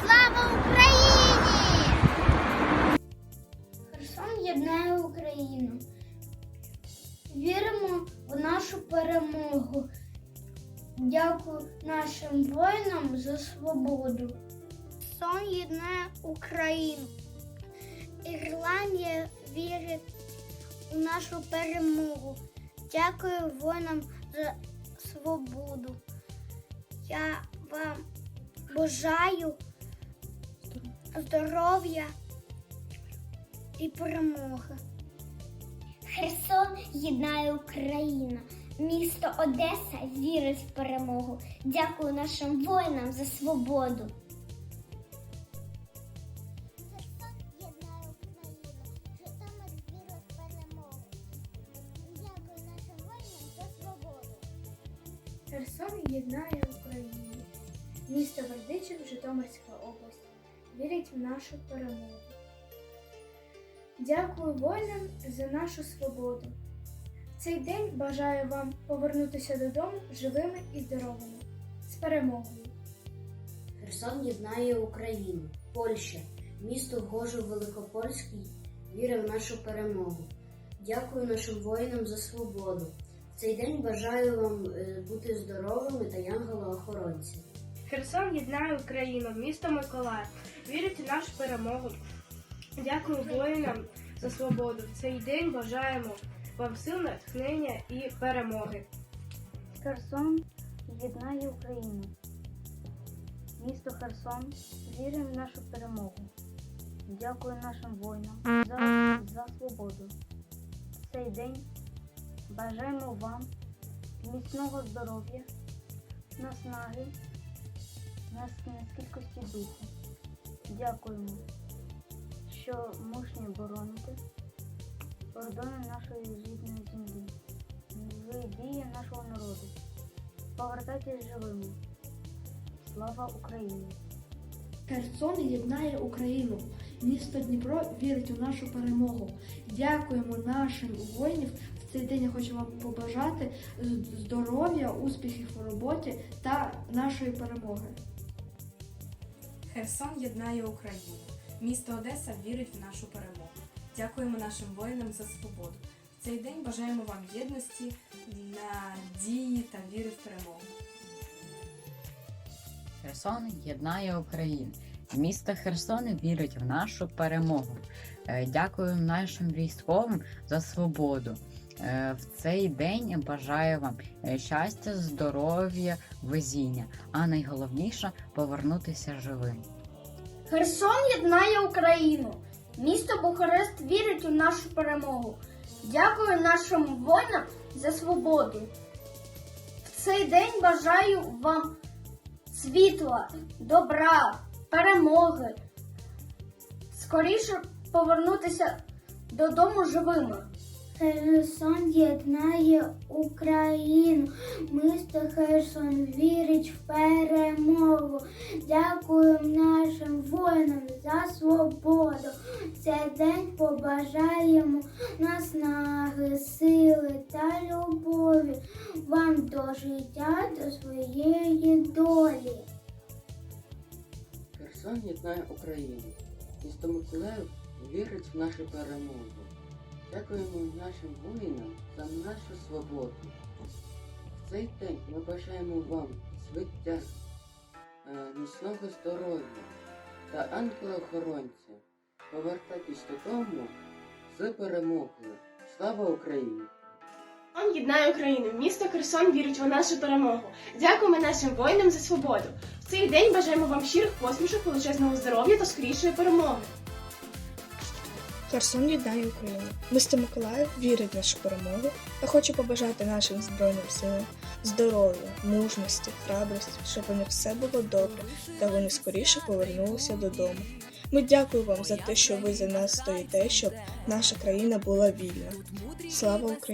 Слава Україні! Херсон єднає Україну. Віримо в нашу перемогу. Дякую нашим воїнам за свободу. Сон єднає Україну. Ірландія вірить у нашу перемогу. Дякую воїнам за свободу. Я вам бажаю здоров'я і перемоги. Херсон єднає Україну. Місто Одеса вірить в перемогу. Дякую нашим воїнам за свободу. Херсон єднає Україну. Житомир вірить в перемогу. Дякую нашим воїнам за свободу. Херсон єднає Україну. Місто Бердичів, Житомирська область. Вірить в нашу перемогу. Дякую воїнам за нашу свободу. Цей день бажаю вам повернутися додому живими і здоровими. З перемогою! Херсон єднає Україну, Польща, місто Гожу Великопольський вірить в нашу перемогу. Дякую нашим воїнам за свободу. Цей день бажаю вам е, бути здоровими та янголо-охоронці. Херсон єднає Україну, місто Миколаїв. Вірить у нашу перемогу. Дякую воїнам за свободу. В цей день бажаємо вам сил, натхнення і перемоги. Херсон єднає Україну. Місто Херсон вірить в нашу перемогу. Дякую нашим воїнам за, за свободу. В цей день бажаємо вам міцного здоров'я, наснаги, нас кількості духу. Дякуємо, що мужньо бороните кордони нашої рідної землі. Ви дії нашого народу. Повертайтесь живими. Слава Україні! Херсон єднає Україну. Місто Дніпро вірить у нашу перемогу. Дякуємо нашим воїнів. В цей день я хочу вам побажати здоров'я, успіхів у роботі та нашої перемоги. Херсон єднає Україну. Місто Одеса вірить в нашу перемогу. Дякуємо нашим воїнам за свободу. В цей день бажаємо вам єдності, надії та віри в перемогу. Херсон єднає Україну. Місто Херсон вірить в нашу перемогу. Е, Дякую нашим військовим за свободу. Е, В цей день бажаю вам е, щастя, здоров'я, везіння, а найголовніше повернутися живим. Херсон єднає Україну. Місто Бухарест вірить у нашу перемогу. Дякую нашим воїнам за свободу. В цей день бажаю вам світла, добра, перемоги. Скоріше повернутися додому живими. Херсон єднає Україну. Місто Херсон вірить в перемогу. Дякую нашим воїнам за свободу. Цей день побажаємо наснаги, сили та любові вам до життя, до своєї долі. Херсон єднає Україну. Місто Миколаїв вірить в нашу перемогу. Дякуємо нашим воїнам за нашу свободу. В цей день ми бажаємо вам свиття, е, міцного здоров'я та ангела-охоронця. Повертайтесь додому з перемогою. Слава Україні! Он єднає Україну. Місто Херсон вірить у нашу перемогу. Дякуємо нашим воїнам за свободу. В цей день бажаємо вам щирих посмішок, величезного здоров'я та скорішої перемоги. Херсон єднає Україну. Місто Миколаїв вірить в нашу перемогу та хоче побажати нашим Збройним силам здоров'я, мужності, храбрості, щоб у них все було добре та вони скоріше повернулися додому. Ми дякуємо вам за те, що ви за нас стоїте, щоб наша країна була вільна. Слава Україні!